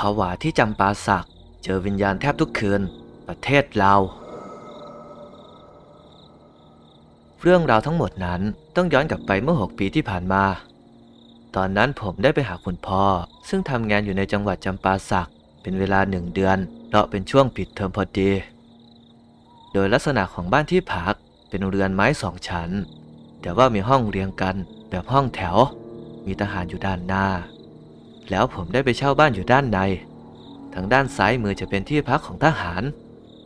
ผวาที่จำปาสัก เจอวิญญาณแทบทุกคืน ประเทศเราเรื่องราวทั้งหมดนั้นต้องย้อนกลับไปเมื่อ 6 ปีที่ผ่านมา ตอนนั้นผมได้ไปหาคุณพ่อ ซึ่งทำงานอยู่ในจังหวัดจำปาสัก เป็นเวลาหนึ่งเดือนเพราะเป็นช่วงปิดเทอมพอดี โดยลักษณะของบ้านที่พักเป็นเรือนไม้สองชั้น แต่ว่ามีห้องเรียงกันแบบห้องแถว มีทหารอยู่ด้านหน้า แล้วผมได้ไปเช่าบ้านอยู่ด้านใน ทางด้านซ้ายมือจะเป็นที่พักของทหาร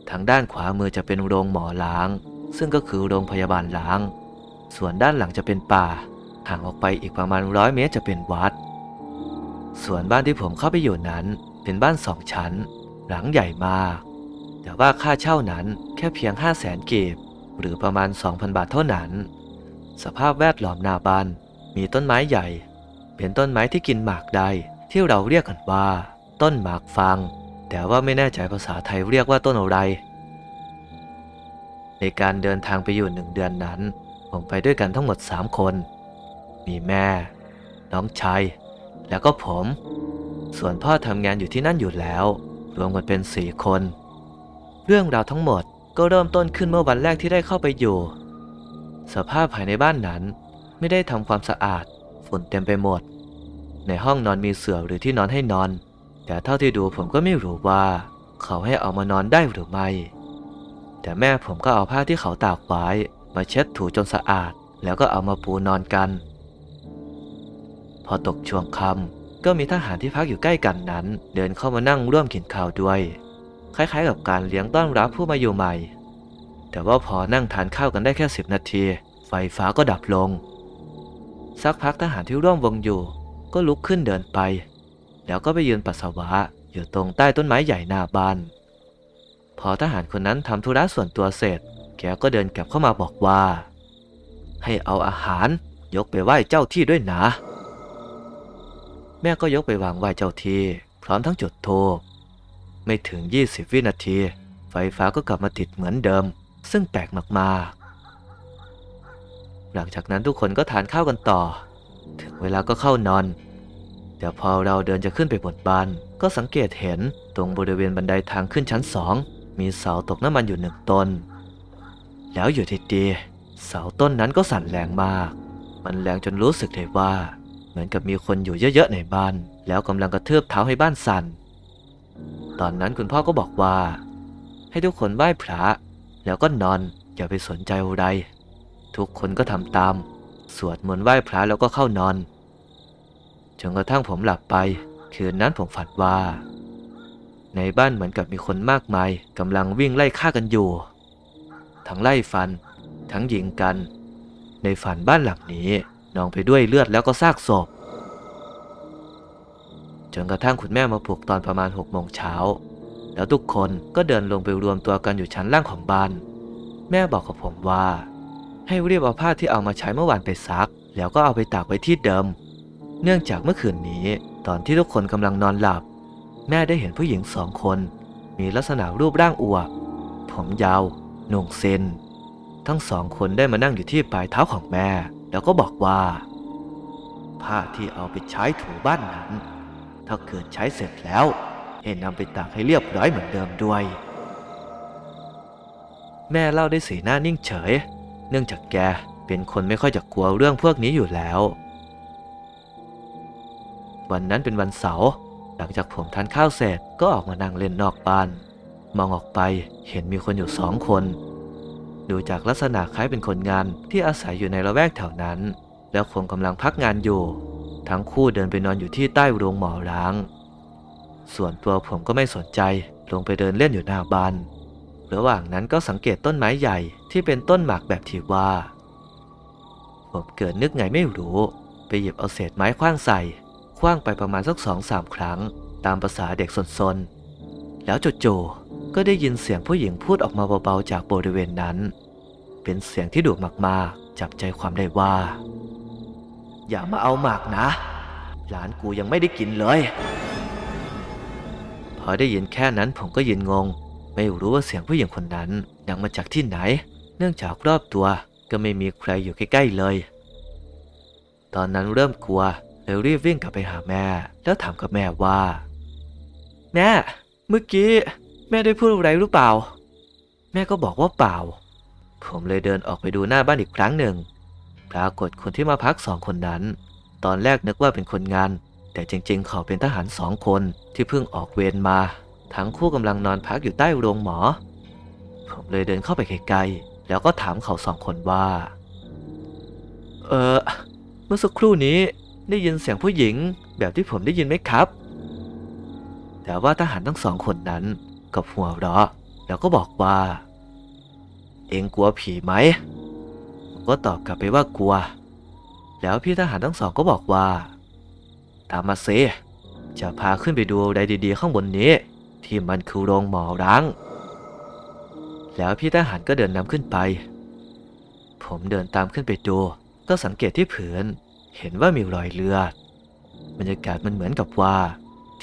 ทางด้านขวามือจะเป็นโรงหมอล้าง ซึ่งก็คือโรงพยาบาลล้าง ส่วนด้านหลังจะเป็นป่า ห่างออกไปอีกประมาณร้อยเมตรจะเป็นวัด ส่วนบ้านที่ผมเข้าไปอยู่นั้น เป็นบ้านสองชั้น หลังใหญ่มาก แต่ว่าค่าเช่านั้นแค่เพียง 5 0 0แสนเกีบหรือประมาณ 2,000 บาทเท่านั้น สภาพแวดล้อมหน้าบ้านมีต้นไม้ใหญ่ เป็นต้นไม้ที่กินหมากได้ ที่เราเรียกกันว่า ต้นหมากฟางแต่ว่าไม่แน่ใจภาษาไทยเรียกว่าต้นอะไร ในการเดินทางไปอยู่หนึ่งเดือนนั้น ผมไปด้วยกันทั้งหมด 3 คน มีแม่ น้องชาย แล้วก็ผม ส่วนพ่อทำงานอยู่ที่นั่นอยู่แล้ว รวมกันเป็นสี่คน เรื่องราวทั้งหมดก็เริ่มต้นขึ้นเมื่อวันแรกที่ได้เข้าไปอยู่ สภาพภายในบ้านนั้น ไม่ได้ทำความสะอาดฝุ่นเต็มไปหมด ในห้องนอนมีเสื่อหรือที่นอนให้นอน แต่เท่าที่ดูผมก็ไม่รู้ว่า เขาให้เอามานอนได้หรือไม่ แต่แม่ผมก็เอาผ้าที่เขาตากไว้มาเช็ดถูจนสะอาด แล้วก็เอามาปูนอนกัน พอตกช่วงค่ำก็มีทหารที่พักอยู่ใกล้กันนั้น เดินเข้ามานั่งร่วมกินข้าวด้วย คล้ายๆ กับการเลี้ยงต้อนรับผู้มาอยู่ใหม่ แต่ว่าพอนั่งทานข้าวกันได้แค่สิบนาที ไฟฟ้าก็ดับลง สักพักทหารที่ร่วมวงอยู่ ก็ลุกขึ้นเดินไป แล้วก็ไปยืนปัสสาวะอยู่ตรงใต้ต้นไม้ใหญ่หน้าบ้าน พอทหารคนนั้นทำธุระส่วนตัวเสร็จ แกก็เดินกลับเข้ามาบอกว่า ให้เอาอาหารยกไปไหว้เจ้าที่ด้วยนะ แม่ก็ยกไปวางไหว้เจ้าที่ พร้อมทั้งจุดธูปไม่ถึง 20 วินาที ไฟฟ้าก็กลับมาติดเหมือนเดิม ซึ่งแปลกมากๆ หลังจากนั้นทุกคนก็ทานข้าวกันต่อ ถึงเวลาก็เข้านอน แต่พอเราเดินจะขึ้นไปบนบ้าน ก็สังเกตเห็นตรงบริเวณบันไดทางขึ้นชั้นสองมีเสาตกน้ำมันอยู่หนึ่งต้น แล้วอยู่ดีๆเสาต้นนั้นก็สั่นแรงมาก มันแรงจนรู้สึกได้ว่า เหมือนกับมีคนอยู่เยอะๆในบ้าน แล้วกำลังกระเทือบเท้าให้บ้านสั่น ตอนนั้นคุณพ่อก็บอกว่า ให้ทุกคนไหว้พระ แล้วก็นอนอย่าไปสนใจอะไรทุกคนก็ทำตาม สวดมนต์ไหว้พระแล้วก็เข้านอน จนกระทั่งผมหลับไป คืนนั้นผมฝันว่า ในบ้านเหมือนกับมีคนมากมายกำลังวิ่งไล่ฆ่ากันอยู่ ทั้งไล่ฟัน ทั้งยิงกัน ในฝันบ้านหลังนี้นองไปด้วยเลือดแล้วก็ซากศพจนกระทั่งคุณแม่มาปลุกตอนประมาณหกโมงเช้า แล้วทุกคนก็เดินลงไปรวมตัวกันอยู่ชั้นล่างของบ้าน แม่บอกกับผมว่า ให้รีบเอาผ้าที่เอามาใช้เมื่อวานไปซัก แล้วก็เอาไปตากไว้ที่เดิม เนื่องจากเมื่อคืนนี้ ตอนที่ทุกคนกำลังนอนหลับ แม่ได้เห็นผู้หญิงสองคน มีลักษณะรูปร่างอวบผมยาวหนุ่งเซนทั้งสองคนได้มานั่งอยู่ที่ปลายเท้าของแม่ แล้วก็บอกว่า ผ้าที่เอาไปใช้ถูบ้านนั้น ถ้าเกิดใช้เสร็จแล้วให้นำไปตากให้เรียบร้อยเหมือนเดิมด้วย แม่เล่าได้สีหน้านิ่งเฉย เนื่องจากแกเป็นคนไม่ค่อยจะกลัวเรื่องพวกนี้อยู่แล้ว วันนั้นเป็นวันเสาร์หลังจากผมทานข้าวเสร็จก็ออกมานั่งเล่นนอกบ้าน มองออกไปเห็นมีคนอยู่สองคน ดูจากลักษณะคล้ายเป็นคนงานที่อาศัยอยู่ในละแวกแถวนั้น แล้วคงกำลังพักงานอยู่ ทั้งคู่เดินไปนอนอยู่ที่ใต้โรงหมอร้าง ส่วนตัวผมก็ไม่สนใจลงไปเดินเล่นอยู่หน้าบ้านระหว่างนั้นก็สังเกตต้นไม้ใหญ่ที่เป็นต้นหมากแบบที่ว่า ผมเกิดนึกไงไม่รู้ ไปหยิบเอาเศษไม้คว้างใส่ คว้างไปประมาณสักสองสามครั้ง ตามภาษาเด็กสนๆ แล้วจู่ๆก็ได้ยินเสียงผู้หญิงพูดออกมาเบาๆจากบริเวณนั้น เป็นเสียงที่ดุมากๆ จับใจความได้ว่า อย่ามาเอาหมากนะ หลานกูยังไม่ได้กินเลย พอได้ยินแค่นั้นผมก็ยืนงง ไม่รู้ว่าเสียงผู้หญิงคนนั้นดังมาจากที่ไหน เนื่องจากรอบตัวก็ไม่มีใครอยู่ใกล้ๆเลย ตอนนั้นเริ่มกลัว เลยรีบวิ่งกลับไปหาแม่ แล้วถามกับแม่ว่า แม่ เมื่อกี้ แม่ได้พูดอะไรหรือเปล่า แม่ก็บอกว่าเปล่า ผมเลยเดินออกไปดูหน้าบ้านอีกครั้งหนึ่ง ปรากฏคนที่มาพักสองคนนั้น ตอนแรกนึกว่าเป็นคนงาน แต่จริงๆ เขาเป็นทหารสองคนที่เพิ่งออกเวรมา ทั้งคู่กำลังนอนพักอยู่ใต้โรงหมอ ผมเลยเดินเข้าไปใกล้ๆแล้วก็ถามเขาสองคนว่า เออเมื่อสักครู่นี้ ได้ยินเสียงผู้หญิงแบบที่ผมได้ยินไหมครับ แต่ว่าทหารทั้งสองคนนั้นก็หัวเราะแล้วก็บอกว่า เองกลัวผีไหมผมก็ตอบกลับไปว่ากลัว แล้วพี่ทหารทั้งสองก็บอกว่า ตามมาเซจะพาขึ้นไปดูอะไรดีๆข้างบนนี้ ที่มันคือโรงหมอร้าง แล้วพี่ทหารก็เดินนำขึ้นไป ผมเดินตามขึ้นไปดู ก็สังเกตที่ผืน เห็นว่ามีรอยเลือด บรรยากาศมันเหมือนกับว่า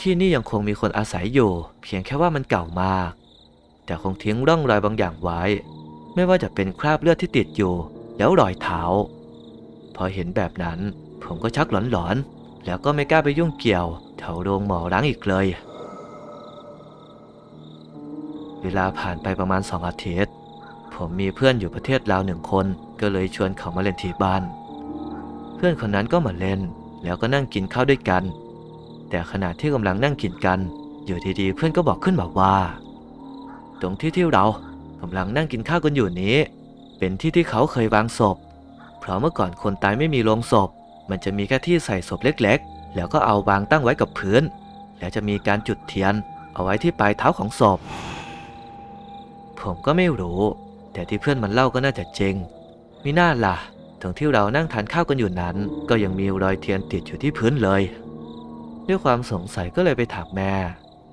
ที่นี่ยังคงมีคนอาศัยอยู่ เพียงแค่ว่ามันเก่ามาก แต่คงทิ้งร่องรอยบางอย่างไว้ ไม่ว่าจะเป็นคราบเลือดที่ติดอยู่ แล้วรอยเท้า พอเห็นแบบนั้น ผมก็ชักหลอนๆ แล้วก็ไม่กล้าไปยุ่งเกี่ยวแถวโรงหมอร้างอีกเลย เวลาผ่านไปประมาณสองอาทิตย์ ผมมีเพื่อนอยู่ประเทศลาวหนึ่งคน ก็เลยชวนเขามาเล่นที่บ้าน พื่อนคนนั้นก็มาเล่น แล้วก็นั่งกินข้าวด้วยกัน แต่ขณะที่กำลังนั่งกินกัน อยู่ดีๆ เพื่อนก็บอกขึ้นมาว่า ตรงที่ที่เรากำลังนั่งกินข้าวกันอยู่นี้ เป็นที่ที่เขาเคยวางศพ เพราะเมื่อก่อนคนตายไม่มีโลงศพ มันจะมีแค่ที่ใส่ศพเล็กๆ แล้วก็เอาวางตั้งไว้กับพื้น แล้วจะมีการจุดเทียน เอาไว้ที่ปลายเท้าของศพ ผมก็ไม่รู้ แต่ที่เพื่อนมันเล่าก็น่าจะจริงมิน่าล่ะ ตรงที่เรานั่งทานข้าวกันอยู่นั้น ก็ยังมีรอยเทียนติดอยู่ที่พื้นเลย ด้วยความสงสัยก็เลยไปถามแม่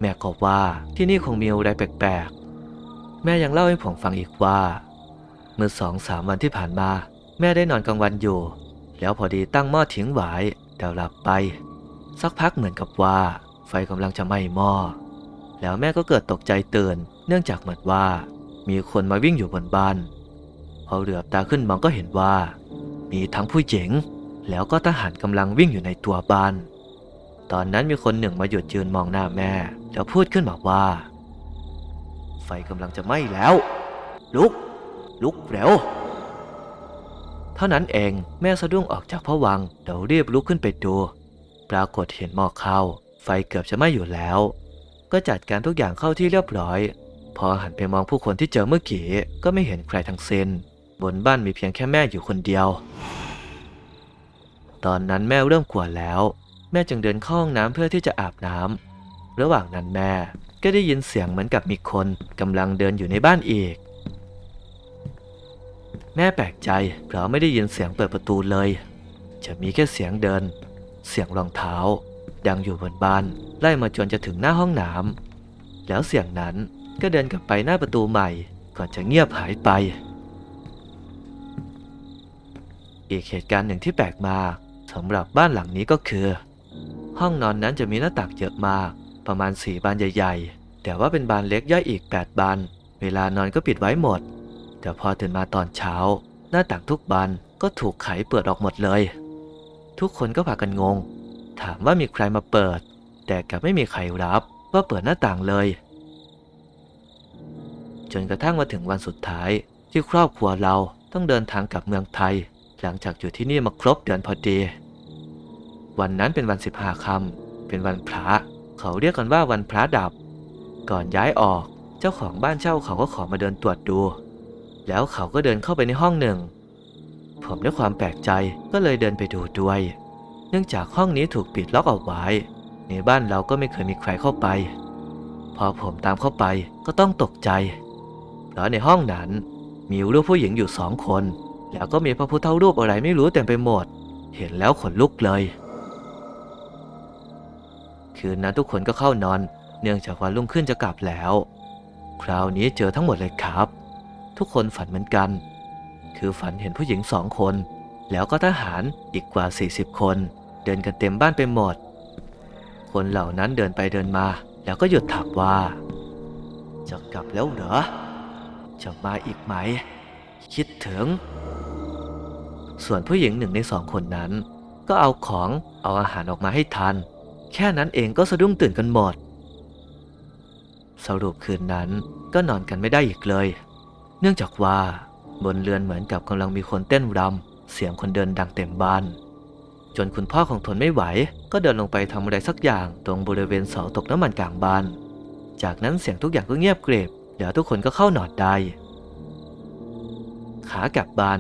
แม่ก็ว่าที่นี่คงมีอะไรแปลกๆ แม่ยังเล่าให้ผมฟังอีกว่า เมื่อสองสามวันที่ผ่านมา แม่ได้นอนกลางวันอยู่ แล้วพอดีตั้งหม้อทิ้งไว้แต่หลับไป สักพักเหมือนกับว่า ไฟกำลังจะไหม้หม้อแล้วแม่ก็เกิดตกใจตื่น เนื่องจากเหมือนว่า มีคนมาวิ่งอยู่บนบ้านพอเหลือบตาขึ้นมองก็เห็นว่า มีทั้งผู้หญิง แล้วก็ทหารกำลังวิ่งอยู่ในตัวบ้าน ตอนนั้นมีคนหนึ่งมาหยุดยืนมองหน้าแม่ แล้วพูดขึ้นมาว่า ไฟกำลังจะไหม้แล้ว ลุก ลุกเร็ว เท่านั้นเองแม่สะดุ้งออกจากพวังเดี๋ยวรีบลุกขึ้นไปดู ปรากฏเห็นหม้อข้าวไฟเกือบจะไหม้อยู่แล้ว ก็จัดการทุกอย่างเข้าที่เรียบร้อย พอหันไปมองผู้คนที่เจอเมื่อกี้ก็ไม่เห็นใครทั้งสิ้น บนบ้านมีเพียงแค่แม่อยู่คนเดียว ตอนนั้นแม่เริ่มกลัวแล้ว แม่จึงเดินเข้าห้องน้ำเพื่อที่จะอาบน้ำ ระหว่างนั้นแม่ก็ได้ยินเสียงเหมือนกับมีคนกำลังเดินอยู่ในบ้านอีก แม่แปลกใจเพราะไม่ได้ยินเสียงเปิดประตูเลย จะมีแค่เสียงเดิน เสียงรองเท้า ดังอยู่บนบ้านไล่มาจนจะถึงหน้าห้องน้ำแล้วเสียงนั้นก็เดินกลับไปหน้าประตูใหม่ ก่อนจะเงียบหายไป อีกเหตุการณ์หนึ่งที่แปลกมากสำหรับบ้านหลังนี้ก็คือ ห้องนอนนั้นจะมีหน้าต่างเยอะมากประมาณสี่บานใหญ่ๆ แต่ว่าเป็นบานเล็กย่อยอีก 8 บาน เวลานอนก็ปิดไว้หมด แต่พอตื่นมาตอนเช้า หน้าต่างทุกบานก็ถูกไขเปิดออกหมดเลย ทุกคนก็พากันงง ถามว่ามีใครมาเปิด แต่กลับไม่มีใครรับว่าเปิดหน้าต่างเลย จนกระทั่งมาถึงวันสุดท้ายที่ครอบครัวเราต้องเดินทางกลับเมืองไทย หลังจากอยู่ที่นี่มาครบเดือนพอดี วันนั้นเป็นวันสิบห้าค่ำเป็นวันพระ เขาเรียกกันว่าวันพระดับ ก่อนย้ายออกเจ้าของบ้านเช่าเขาก็ขอมาเดินตรวจดู แล้วเขาก็เดินเข้าไปในห้องหนึ่ง ผมด้วยความแปลกใจก็เลยเดินไปดูด้วย เนื่องจากห้องนี้ถูกปิดล็อกเอาไว้ ในบ้านเราก็ไม่เคยมีใครเข้าไป พอผมตามเข้าไปก็ต้องตกใจ เพราะในห้องนั้นมีรูปผู้หญิงอยู่สองคน แล้วก็มีพระพุทธรูปอะไรไม่รู้เต็มไปหมด เห็นแล้วขนลุกเลย คืนนั้นทุกคนก็เข้านอน เนื่องจากวันรุ่งขึ้นจะกลับแล้ว คราวนี้เจอทั้งหมดเลยครับ ทุกคนฝันเหมือนกัน คือฝันเห็นผู้หญิงสองคน แล้วก็ทหารอีกกว่า 40 คน เดินกันเต็มบ้านไปหมด คนเหล่านั้นเดินไปเดินมา แล้วก็หยุดถามว่า จะกลับแล้วเหรอจะมาอีกไหม คิดถึง ส่วนผู้หญิงหนึ่งในสองคนนั้น ก็เอาของเอาอาหารออกมาให้ทานแค่นั้นเองก็สะดุ้งตื่นกันหมด สรุปคืนนั้นก็นอนกันไม่ได้อีกเลย เนื่องจากว่าบนเรือนเหมือนกับกำลังมีคนเต้นรำเสียงคนเดินดังเต็มบ้าน จนคุณพ่อของทนไม่ไหว ก็เดินลงไปทำอะไรสักอย่างตรงบริเวณเสาตกน้ำมันกลางบ้าน จากนั้นเสียงทุกอย่างก็เงียบเกรบเดี๋ยวทุกคนก็เข้านอนได้ขากลับบ้าน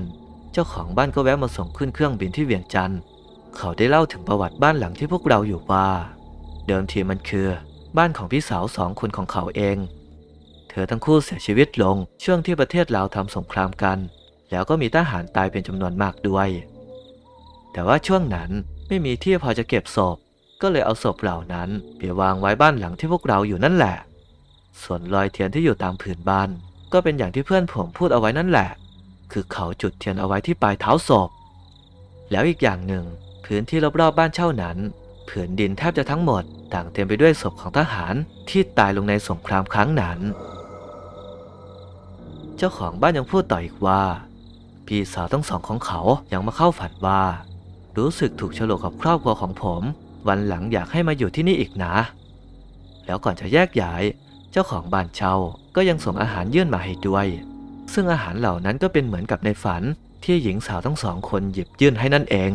เจ้าของบ้านก็แวะมาส่งขึ้นเครื่องบินที่เวียงจันทร์เขาได้เล่าถึงประวัติบ้านหลังที่พวกเราอยู่ว่า เดิมทีมันคือ บ้านของพี่สาวสองคนของเขาเอง เธอทั้งคู่เสียชีวิตลงช่วงที่ประเทศลาวทำสงครามกัน แล้วก็มีทหารตายเป็นจำนวนมากด้วย แต่ว่าช่วงนั้นไม่มีที่พอจะเก็บศพ ก็เลยเอาศพเหล่านั้นไปวางไว้บ้านหลังที่พวกเราอยู่นั่นแหละ ส่วนรอยเทียนที่อยู่ตามผืนบ้าน ก็เป็นอย่างที่เพื่อนผมพูดเอาไว้นั่นแหละ คือเขาจุดเทียนเอาไว้ที่ปลายเท้าศพ แล้วอีกอย่างหนึ่ง พื้นที่รอบๆบ้านเช่านั้นผืนดินแทบจะทั้งหมดต่างเต็มไปด้วยศพของทหารที่ตายลงในสงครามครั้งนั้น เจ้าของบ้านยังพูดต่ออีกว่า พี่สาวทั้งสองของเขายังมาเข้าฝันว่า รู้สึกถูกฉลกกับครอบครัวของผม วันหลังอยากให้มาอยู่ที่นี่อีกนะ แล้วก่อนจะแยกย้าย เจ้าของบ้านเช่าก็ยังส่งอาหารยื่นมาให้ด้วย ซึ่งอาหารเหล่านั้นก็เป็นเหมือนกับในฝันที่หญิงสาวทั้งสองคนหยิบยื่นให้นั่นเอง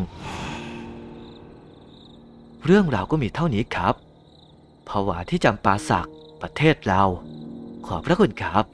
เรื่องราวก็มีเท่านี้ครับภาวะที่จำปาสักประเทศเรา ขอบพระคุณครับ